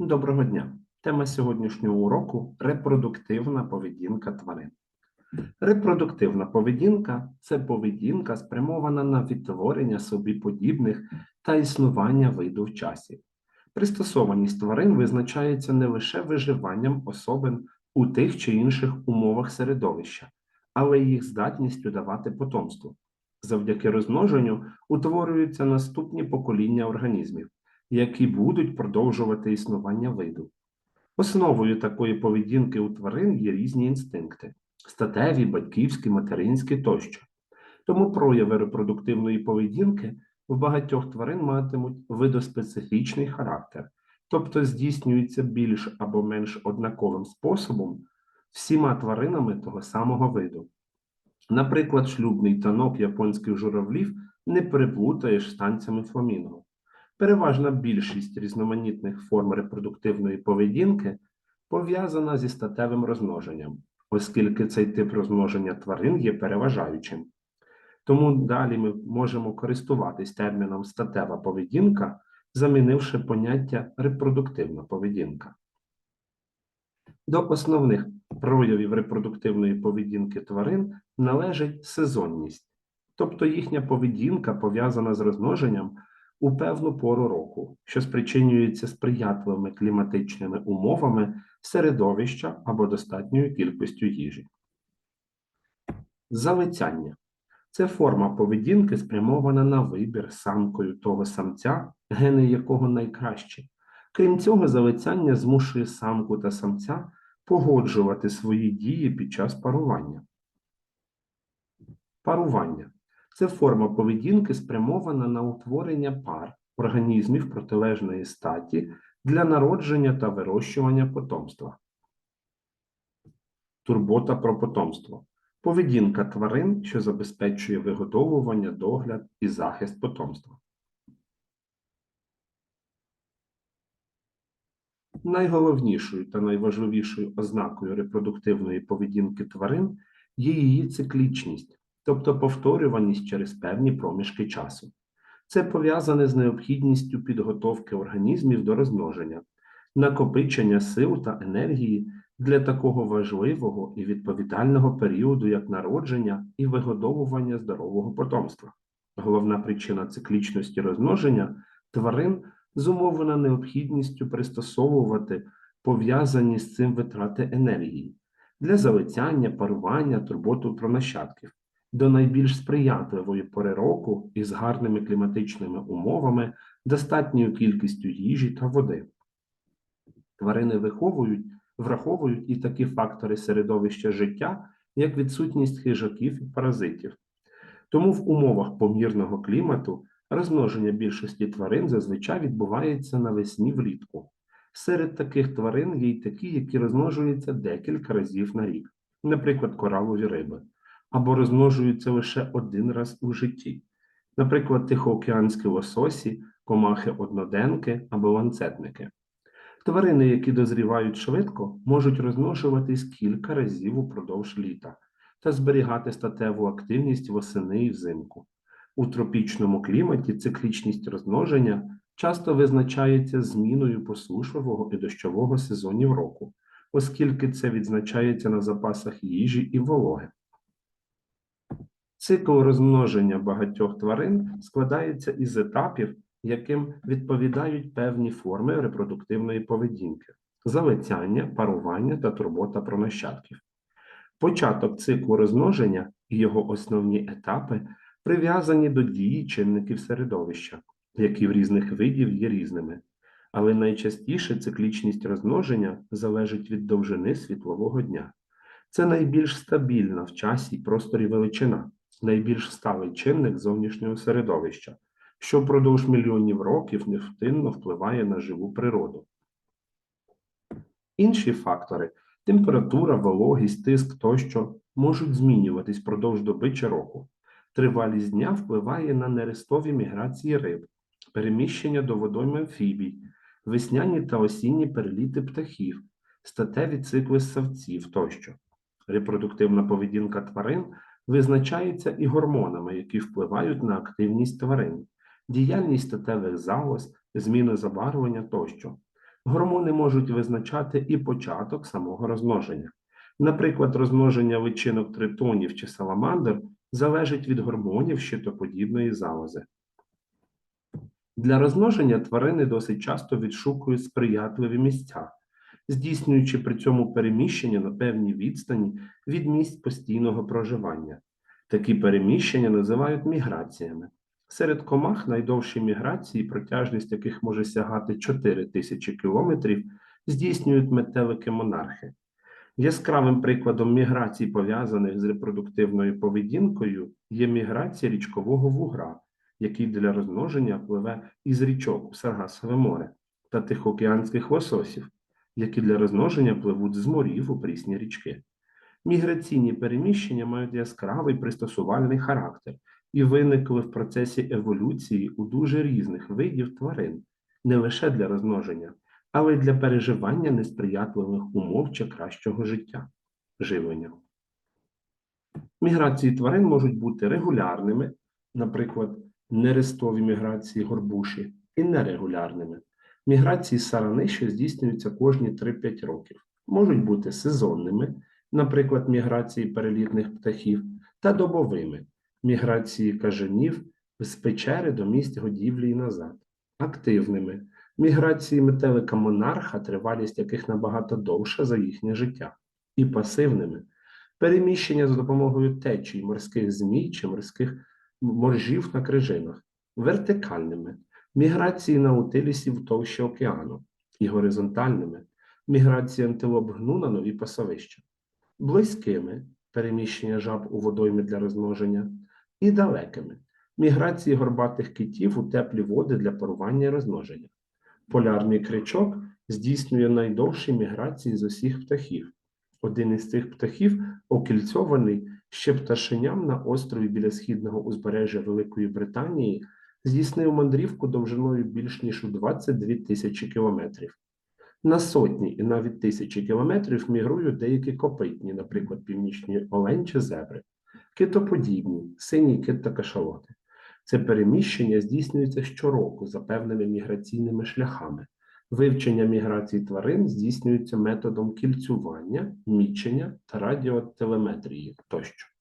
Доброго дня! Тема сьогоднішнього уроку репродуктивна поведінка тварин. Репродуктивна поведінка це поведінка, спрямована на відтворення собі подібних та існування виду в часі. Пристосованість тварин визначається не лише виживанням особин у тих чи інших умовах середовища, але й їх здатністю давати потомство. Завдяки розмноженню утворюються наступні покоління організмів які будуть продовжувати існування виду. Основою такої поведінки у тварин є різні інстинкти статеві, батьківські, материнські тощо. Тому прояви репродуктивної поведінки в багатьох тварин матимуть видоспецифічний характер, тобто здійснюються більш або менш однаковим способом всіма тваринами того самого виду. Наприклад, шлюбний танок японських журавлів не переплутаєш з танцями фламінго. Переважна більшість різноманітних форм репродуктивної поведінки пов'язана зі статевим розмноженням, оскільки цей тип розмноження тварин є переважаючим. Тому далі ми можемо користуватись терміном статева поведінка, замінивши поняття репродуктивна поведінка. До основних проявів репродуктивної поведінки тварин належить сезонність, тобто їхня поведінка пов'язана з розмноженням у певну пору року, що спричинюється сприятливими кліматичними умовами середовища або достатньою кількістю їжі. Залицяння це форма поведінки, спрямована на вибір самкою того самця, гени якого найкращі. Крім цього, залицяння змушує самку та самця погоджувати свої дії під час парування. Парування це форма поведінки, спрямована на утворення пар організмів протилежної статі для народження та вирощування потомства. Турбота про потомство. Поведінка тварин, що забезпечує вигодовування, догляд і захист потомства. Найголовнішою та найважливішою ознакою репродуктивної поведінки тварин є її циклічність, тобто повторюваність через певні проміжки часу. Це пов'язане з необхідністю підготовки організмів до розмноження, накопичення сил та енергії для такого важливого і відповідального періоду, як народження і вигодовування здорового потомства. Головна причина циклічності розмноження тварин зумовлена необхідністю пристосовувати пов'язані з цим витрати енергії для залицяння, парування, турботу про нащадків до найбільш сприятливої пори року із гарними кліматичними умовами, достатньою кількістю їжі та води. Тварини виховують, враховують і такі фактори середовища життя, як відсутність хижаків і паразитів. Тому в умовах помірного клімату розмноження більшості тварин зазвичай відбувається навесні влітку. Серед таких тварин є й такі, які розмножуються декілька разів на рік, наприклад, коралові риби або розмножуються лише один раз у житті, наприклад, тихоокеанські лососі, комахи одноденки або ланцетники. Тварини, які дозрівають швидко, можуть розмножуватись кілька разів упродовж літа та зберігати статеву активність восени і взимку. У тропічному кліматі циклічність розмноження часто визначається зміною посушливого і дощового сезонів року, оскільки це відзначається на запасах їжі і вологи. Цикл розмноження багатьох тварин складається із етапів, яким відповідають певні форми репродуктивної поведінки залицяння, парування та турбота про нащадків. Початок циклу розмноження і його основні етапи прив'язані до дії чинників середовища, які в різних видів є різними, але найчастіше циклічність розмноження залежить від довжини світлового дня. Це найбільш стабільна в часі і просторі величина найбільш сталий чинник зовнішнього середовища, що впродовж мільйонів років невтинно впливає на живу природу. Інші фактори температура, вологість, тиск тощо можуть змінюватись впродовж доби чи року. Тривалість дня впливає на нерестові міграції риб, переміщення до водойми амфібій, весняні та осінні переліти птахів, статеві цикли ссавців тощо. Репродуктивна поведінка тварин визначається і гормонами, які впливають на активність тварин, діяльність статевих залоз, зміну забарвлення тощо. Гормони можуть визначати і початок самого розмноження. Наприклад, розмноження личинок тритонів чи саламандр залежить від гормонів щитоподібної залози. Для розмноження тварини досить часто відшукують сприятливі місця, здійснюючи при цьому переміщення на певній відстані від місць постійного проживання. Такі переміщення називають міграціями. Серед комах найдовші міграції, протяжність яких може сягати 4 тисячі кілометрів, здійснюють метелики-монархи. Яскравим прикладом міграцій, пов'язаних з репродуктивною поведінкою, є міграція річкового вугра, який для розмноження пливе із річок у Саргасове море, та тихоокеанських лососів, які для розмноження пливуть з морів у прісні річки. Міграційні переміщення мають яскравий пристосувальний характер і виникли в процесі еволюції у дуже різних видів тварин, не лише для розмноження, але й для переживання несприятливих умов чи кращого життя живлення. Міграції тварин можуть бути регулярними, наприклад, нерестові міграції горбуші, і нерегулярними. Міграції сарани, що здійснюються кожні 3-5 років, можуть бути сезонними, наприклад, міграції перелітних птахів, та добовими міграції кажанів з печери до місць годівлі і назад, активними міграції метелика монарха, тривалість яких набагато довша за їхнє життя, і пасивними переміщення за допомогою течій морських змій чи морських моржів на крижинах, вертикальними міграції наутилісів товщі океану і горизонтальними міграції антилоп гну на нові пасовища, близькими переміщення жаб у водойми для розмноження, і далекими міграції горбатих китів у теплі води для парування і розмноження. Полярний кричок здійснює найдовші міграції з усіх птахів. Один із цих птахів окільцьований ще пташеням на острові біля східного узбережжя Великої Британії, здійснив мандрівку довжиною більш ніж у 22 тисячі кілометрів. На сотні і навіть тисячі кілометрів мігрують деякі копитні, наприклад, північні олень чи зебри, китоподібні, синій кит та кашалоти. Це переміщення здійснюється щороку за певними міграційними шляхами. Вивчення міграцій тварин здійснюється методом кільцювання, мічення та радіотелеметрії тощо.